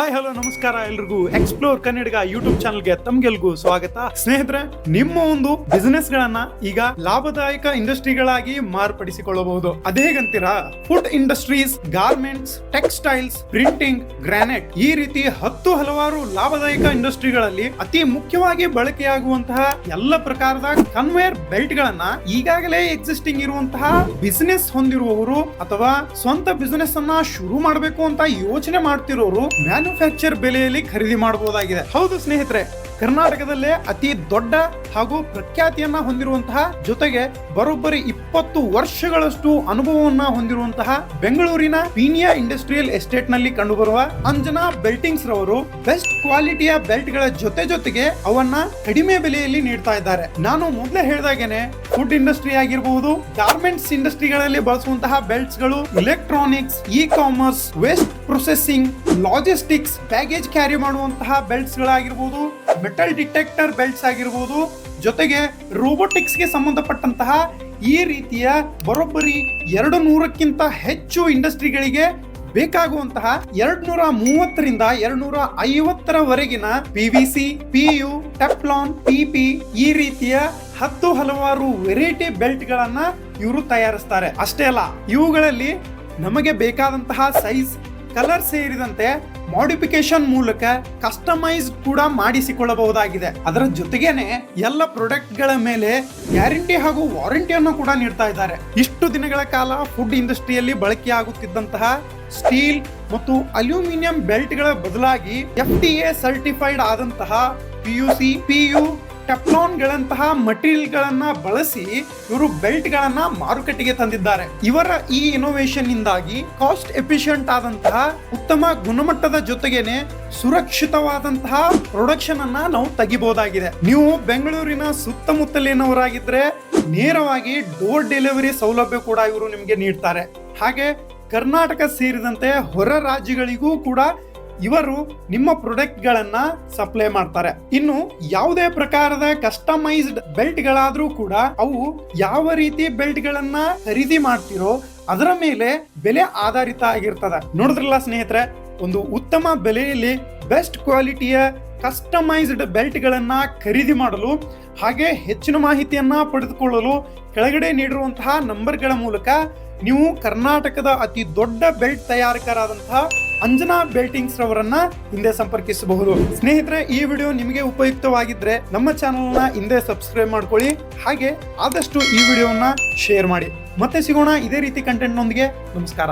Hi hello ನಮಸ್ಕಾರ ಎಲ್ರಿಗೂ. Explore ಕನ್ನಡಿಗ YouTube ಚಾನಲ್ಗೆ ತಮ್ಗೆಲ್ಗೂ ಸ್ವಾಗತ. ಸ್ನೇಹಿತರೆ, ನಿಮ್ಮ ಒಂದು ಬಿಸಿನೆಸ್ ಗಳನ್ನ ಈಗ ಲಾಭದಾಯಕ ಇಂಡಸ್ಟ್ರಿಗಳಾಗಿ ಮಾರ್ಪಡಿಸಿಕೊಳ್ಳಬಹುದು. ಅದೇಗಂತೀರಾ food industries garments textiles printing granite ಈ ರೀತಿ ಹತ್ತು ಹಲವಾರು ಲಾಭದಾಯಕ ಇಂಡಸ್ಟ್ರಿಗಳಲ್ಲಿ ಅತಿ ಮುಖ್ಯವಾಗಿ ಬಳಕೆಯಾಗುವಂತಹ ಎಲ್ಲ ಪ್ರಕಾರದ ಕನ್ವೇರ್ ಬೆಲ್ಟ್ ಗಳನ್ನ ಈಗಾಗಲೇ ಎಕ್ಸಿಸ್ಟಿಂಗ್ ಇರುವಂತಹ ಬಿಸಿನೆಸ್ ಹೊಂದಿರುವವರು ಅಥವಾ ಸ್ವಂತ ಬಿಸಿನೆಸ್ ಅನ್ನ ಶುರು ಮಾಡಬೇಕು ಅಂತ ಯೋಚನೆ ಮಾಡ್ತಿರೋರು ಮ್ಯಾನುಫ್ಯಾಕ್ಚರ್ ಬೆಲೆಯಲ್ಲಿ ಖರೀದಿ ಮಾಡಬಹುದಾಗಿದೆ. ಹೌದು ಸ್ನೇಹಿತರೆ ಕರ್ನಾಟಕದಲ್ಲೇ ಅತಿ ದೊಡ್ಡ ಹಾಗೂ ಪ್ರಖ್ಯಾತಿಯನ್ನ ಹೊಂದಿರುವಂತಹ ಜೊತೆಗೆ ಬರೋಬ್ಬರಿ ಇಪ್ಪತ್ತು ವರ್ಷಗಳಷ್ಟು ಅನುಭವವನ್ನ ಹೊಂದಿರುವಂತಹ ಬೆಂಗಳೂರಿನ ಪೀನಿಯಾ ಇಂಡಸ್ಟ್ರಿಯಲ್ ಎಸ್ಟೇಟ್ನಲ್ಲಿ ಕಂಡುಬರುವ ಅಂಜನಾ ಬೆಲ್ಟಿಂಗ್ಸ್ ರವರು ಬೆಸ್ಟ್ ಕ್ವಾಲಿಟಿಯ ಬೆಲ್ಟ್ಗಳ ಜೊತೆ ಜೊತೆಗೆ ಅವನ್ನ ಕಡಿಮೆ ಬೆಲೆಯಲ್ಲಿ ನೀಡ್ತಾ ಇದ್ದಾರೆ. ನಾನು ಮೊದಲೇ ಹೇಳಿದಾಗೇನೆ ಫುಡ್ ಇಂಡಸ್ಟ್ರಿ ಆಗಿರಬಹುದು ಗಾರ್ಮೆಂಟ್ಸ್ ಇಂಡಸ್ಟ್ರಿಗಳಲ್ಲಿ ಬಳಸುವಂತಹ ಬೆಲ್ಟ್ಸ್ಗಳು electronics e commerce waste processing, logistics, baggage carry ಮಾಡುವಂತಹ ಬೆಲ್ಟ್ಸ್ ಗಳಾಗಿರ್ಬೋದು ಮೆಟಲ್ ಡಿಟೆಕ್ಟರ್ ಬೆಲ್ಟ್ಸ್ ಆಗಿರ್ಬೋದು, ಜೊತೆಗೆ ರೋಬೋಟಿಕ್ಸ್ಗೆ ಸಂಬಂಧಪಟ್ಟಂತಹ ಈ ರೀತಿಯ ಬರೋಬ್ಬರಿ ಎರಡು ನೂರಕ್ಕಿಂತ ಹೆಚ್ಚು ಇಂಡಸ್ಟ್ರಿಗಳಿಗೆ ಬೇಕಾಗುವಂತಹ ಎರಡ್ ನೂರ ಮೂವತ್ತರಿಂದ ಎರಡ್ ನೂರ ಐವತ್ತರವರೆಗಿನ P V C, P U, Teflon PP ಈ ರೀತಿಯ ಹತ್ತು ಹಲವಾರು ವೆರೈಟಿ ಬೆಲ್ಟ್ ಗಳನ್ನ ಇವರು ತಯಾರಿಸ್ತಾರೆ. ಅಷ್ಟೇ ಅಲ್ಲ, ಇವುಗಳಲ್ಲಿ ನಮಗೆ ಬೇಕಾದಂತಹ ಸೈಜ್ ಕಲರ್ ಸೇರಿದಂತೆ ಮಾಡಿಫಿಕೇಶನ್ ಮೂಲಕ ಕಸ್ಟಮೈಸ್ ಕೂಡ ಮಾಡಿಸಿಕೊಳ್ಳಬಹುದಾಗಿದೆ. ಅದರ ಜೊತೆಗೇನೆ ಎಲ್ಲ ಪ್ರಾಡಕ್ಟ್ಗಳ ಮೇಲೆ ಗ್ಯಾರಂಟಿ ಹಾಗೂ ವಾರಂಟಿಯನ್ನು ಕೂಡ ನೀಡ್ತಾ ಇದ್ದಾರೆ. ಇಷ್ಟು ದಿನಗಳ ಕಾಲ ಫುಡ್ ಇಂಡಸ್ಟ್ರಿಯಲ್ಲಿ ಬಳಕೆಯಾಗುತ್ತಿದ್ದಂತಹ ಸ್ಟೀಲ್ ಮತ್ತು ಅಲ್ಯೂಮಿನಿಯಂ ಬೆಲ್ಟ್ಗಳ ಬದಲಾಗಿ ಎಫ್ ಟಿ ಎ ಸರ್ಟಿಫೈಡ್ ಆದಂತಹ P U C P U Teflon ಗಳಂತಹ ಮಟೀರಿಯಲ್ ಗಳನ್ನ ಬಳಸಿ ಇವರು ಬೆಲ್ಟ್ ಗಳನ್ನ ಮಾರುಕಟ್ಟೆಗೆ ತಂದಿದ್ದಾರೆ. ಇವರ ಈ ಇನೋವೇಷನ್ ಕಾಸ್ಟ್ ಎಫಿಷಿಯಂಟ್ ಆದಂತಹ ಉತ್ತಮ ಗುಣಮಟ್ಟದ ಜೊತೆಗೇನೆ ಸುರಕ್ಷಿತವಾದಂತಹ ಪ್ರೊಡಕ್ಷನ್ ಅನ್ನ ನಾವು ತೆಗಿಬಹುದಾಗಿದೆ. ನೀವು ಬೆಂಗಳೂರಿನ ಸುತ್ತಮುತ್ತಲಿನವರಾಗಿದ್ರೆ ನೇರವಾಗಿ ಡೋರ್ ಡೆಲಿವರಿ ಸೌಲಭ್ಯ ಕೂಡ ಇವರು ನಿಮಗೆ ನೀಡ್ತಾರೆ. ಹಾಗೆ ಕರ್ನಾಟಕ ಸೇರಿದಂತೆ ಹೊರ ರಾಜ್ಯಗಳಿಗೂ ಕೂಡ ಇವರು ನಿಮ್ಮ ಪ್ರೊಡಕ್ಟ್ ಗಳನ್ನ ಸಪ್ಲೈ ಮಾಡ್ತಾರೆ. ಇನ್ನು ಯಾವುದೇ ಪ್ರಕಾರದ ಕಸ್ಟಮೈಸ್ಡ್ ಬೆಲ್ಟ್ ಗಳಾದ್ರೂ ಕೂಡ ಅವು ಯಾವ ರೀತಿ ಬೆಲ್ಟ್ ಗಳನ್ನ ಖರೀದಿ ಮಾಡ್ತಿರೋ ಅದರ ಮೇಲೆ ಬೆಲೆ ಆಧಾರಿತ ಆಗಿರ್ತದೆ. ನೋಡಿದ್ರಲ್ಲ ಸ್ನೇಹಿತರೆ, ಒಂದು ಉತ್ತಮ ಬೆಲೆಯಲ್ಲಿ ಬೆಸ್ಟ್ ಕ್ವಾಲಿಟಿಯ ಕಸ್ಟಮೈಸ್ಡ್ ಬೆಲ್ಟ್ಗಳನ್ನು ಖರೀದಿ ಮಾಡಲು ಹಾಗೆ ಹೆಚ್ಚಿನ ಮಾಹಿತಿಯನ್ನ ಪಡೆದುಕೊಳ್ಳಲು ಕೆಳಗಡೆ ನೀಡಿರುವಂತಹ ನಂಬರ್ಗಳ ಮೂಲಕ ನೀವು ಕರ್ನಾಟಕದ ಅತಿ ದೊಡ್ಡ ಬೆಲ್ಟ್ ತಯಾರಕರಾದಂತಹ ಅಂಜನಾ ಬೆಲ್ಟಿಂಗ್ಸ್ ರವರನ್ನ ಹಿಂದೆ ಸಂಪರ್ಕಿಸಬಹುದು. ಸ್ನೇಹಿತರೆ, ಈ ವಿಡಿಯೋ ನಿಮಗೆ ಉಪಯುಕ್ತವಾಗಿದ್ರೆ ನಮ್ಮ ಚಾನೆಲ್ನ ಹಿಂದೆ ಸಬ್ಸ್ಕ್ರೈಬ್ ಮಾಡ್ಕೊಳ್ಳಿ. ಹಾಗೆ ಆದಷ್ಟು ಈ ವಿಡಿಯೋನ ಶೇರ್ ಮಾಡಿ. ಮತ್ತೆ ಸಿಗೋಣ ಇದೇ ರೀತಿ ಕಂಟೆಂಟ್ ನೊಂದಿಗೆ. ನಮಸ್ಕಾರ.